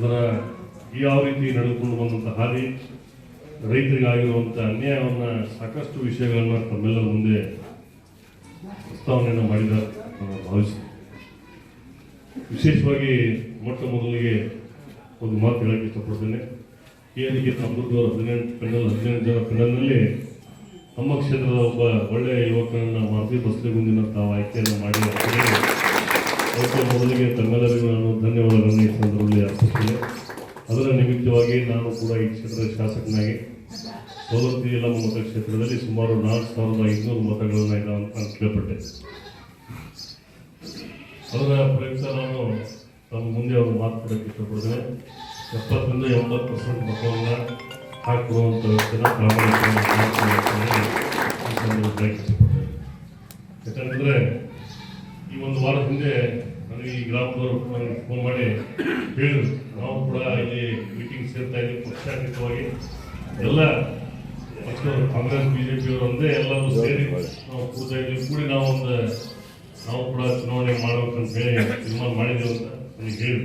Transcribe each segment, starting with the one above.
ಅದರ ಯಾವ ರೀತಿ ನಡೆದುಕೊಂಡು ಬಂದಂಥ ಹಾದಿ ರೈತರಿಗಾಗಿರುವಂಥ ಅನ್ಯಾಯವನ್ನು ಸಾಕಷ್ಟು ವಿಷಯಗಳನ್ನು ತಮ್ಮೆಲ್ಲರ ಮುಂದೆ ಪ್ರಸ್ತಾವನೆಯನ್ನು ಮಾಡಿದ ಭಾವಿಸಿದೆ ವಿಶೇಷವಾಗಿ ಮೊಟ್ಟ ಮೊದಲಿಗೆ ಒಂದು ಮಾತು ಹೇಳಕ್ಕೆ ಇಷ್ಟಪಡ್ತೇನೆ. ಏನಿಗೆ ತಮ್ಮದವ್ರ ಹದಿನೆಂಟು ಪೆಂಡಲ್ ಹದಿನೆಂಟು ಜನ ಪೆನಲ್ನಲ್ಲಿ ನಮ್ಮ ಕ್ಷೇತ್ರದ ಒಬ್ಬ ಒಳ್ಳೆಯ ಯುವಕನನ್ನ ಮಾರುತಿ ಬಸ್ಲಿಗುಂದಿನ ತಾವು ಆಯ್ಕೆಯನ್ನು ಮಾಡಿ ಮೊದಲಿಗೆ ತಮ್ಮೆಲ್ಲರಿಗೂ ನಾನು ಧನ್ಯವಾದಗಳನ್ನು ಈ ಸಂದರ್ಭದಲ್ಲಿ ಅರ್ಪಿಸ್ತೇನೆ ಅದರ ನಿಮಿತ್ತವಾಗಿ ನಾನು ಕೂಡ ಈ ಕ್ಷೇತ್ರದ ಶಾಸಕನಾಗಿ ಸವದತ್ತಿ ಯಲ್ಲಮ್ಮ ಮತಕ್ಷೇತ್ರದಲ್ಲಿ ಸುಮಾರು ನಾಲ್ಕು ಸಾವಿರದ ಐದುನೂರು ಮತಗಳನ್ನು ಇಲ್ಲ ಅಂತ ಕೇಳ್ಪಟ್ಟೆ ಅದರ ಪ್ರಯುಕ್ತ ನಾನು ತಮ್ಮ ಮುಂದೆ ಅವರು ಮಾತನಾಡಕ್ಕೆ ಇಷ್ಟಪಡ್ತೇನೆ. ಎಪ್ಪತ್ತರಿಂದ ಎಂಬತ್ತು ಪರ್ಸೆಂಟ್ ಮತವನ್ನು ಹಾಕುವಂಥ ವ್ಯಕ್ತಿನ ಪ್ರಾಮಾಣಿಕ ಇಷ್ಟಪಡ್ತೇನೆ ಯಾಕಂತಂದರೆ ಈ ಒಂದು ವಾರದ ಹಿಂದೆ ಈ ಗ್ರಾಮದವರು ಫೋನ್ ಮಾಡಿ ಹೇಳಿದ್ರು. ನಾವು ಕೂಡ ಇಲ್ಲಿ ಮೀಟಿಂಗ್ ಸೇರ್ತಾ ಇದ್ದೀವಿ ಪಕ್ಷಾತೀತವಾಗಿ. ಎಲ್ಲ ಪಕ್ಷದವರು, ಕಾಂಗ್ರೆಸ್ ಬಿಜೆಪಿಯವರು ಒಂದೇ, ಎಲ್ಲರೂ ಸೇರಿ ನಾವು ಕೂತಾ ಇದ್ದೀವಿ. ಕೂಡಿ ನಾವು ನಾವು ಕೂಡ ಚುನಾವಣೆ ಮಾಡ್ಬೇಕಂತ ಹೇಳಿ ತೀರ್ಮಾನ ಮಾಡಿದ್ದೇವೆ ಅಂತ ನನಗೆ ಹೇಳಿ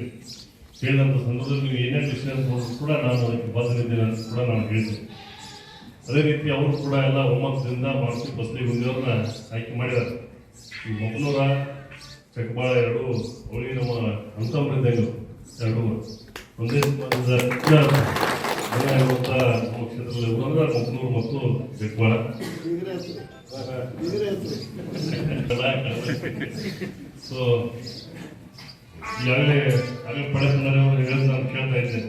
ಹೇಳಿದಂಥ ಸಂದರ್ಭದಲ್ಲಿ ನೀವು ಏನೇನು ಡಿಸಿಷನ್ ಮಾಡಿದ್ರು ಕೂಡ ನಾನು ಅದಕ್ಕೆ ಬದ್ಧನಿದ್ದೇನೆ ಅಂತ ಕೂಡ ನಾನು ಹೇಳಿದ್ದೆ ಅದೇ ರೀತಿ ಅವರು ಕೂಡ ಎಲ್ಲ ಒಮ್ಮತದಿಂದ ಮಾಡಿಸಿ ಬಸ್ತಿ ಬಂದಿರೋರನ್ನ ಆಯ್ಕೆ ಮಾಡಿದ್ದಾರೆ. ಈ ಮೊಗನೂರ ಚಕ್ಬಾಳ ಎರಡು ಅವಳಿ ನಮ್ಮ ಅಂತಂಬರಿದ್ದಂಗೆ ಎರಡು. ಒಂದೇ ಇರುವಂಥ ನಮ್ಮ ಕ್ಷೇತ್ರದಲ್ಲಿ ಮೊಗನೂರು ಮತ್ತು ಚಕ್ಬಾಳ ಸೊ ಈಗಾಗಲೇ ಆಗಲೇ ಪಡೆದ ಹೇಳಿದ್ ನಾನು ಕೇಳ್ತಾ ಇದ್ದೆ.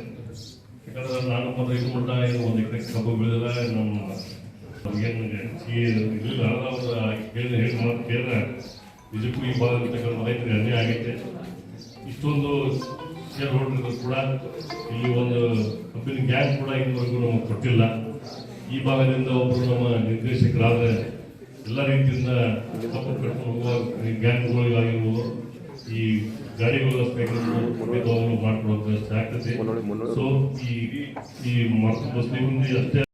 ಯಾಕಂದ್ರೆ ನಾನು ಮೊದಲು ಇದು ಮಟ್ಟ ಏನು ಒಂದು ಎಕರೆ ಕಬ್ಬು ಬೆಳೆದಿಲ್ಲ, ನಮ್ಮ ನಮಗೇನು ಇರಲಿಲ್ಲ ಅವ್ರ ನಿಜಕ್ಕೂ ಈ ಭಾಗದಲ್ಲಿರ್ತಕ್ಕಂಥ ರೈತರಿಗೆ ಅನ್ಯಾಯ ಆಗೈತೆ. ಇಷ್ಟೊಂದು ಶೇರ್ ಹೋಲ್ಡರ್ಗಳು ಕೂಡ ಇಲ್ಲಿ ಒಂದು ಕಂಪನಿ ಗ್ಯಾಸ್ ಕೂಡ ಇದುವರೆಗೂ ನಮಗೆ ಕೊಟ್ಟಿಲ್ಲ. ಈ ಭಾಗದಿಂದ ಒಬ್ಬರು ನಮ್ಮ ನಿರ್ದೇಶಕರಾದರೆ ಎಲ್ಲ ರೀತಿಯಿಂದ ಕಟ್ಕೊಂಡು ಹೋಗುವ ಈ ಗ್ಯಾಂಗ್ಗಳಿಗಾಗಿರ್ಬೋದು ಈ ಗಾಡಿಗಳ ವ್ಯವಸ್ಥೆ ಮಾಡ್ಕೊಡುವಂಥ ಆಗ್ತದೆ ಸೊ ಈ ಈ ಬಸ್ ಅಷ್ಟೇ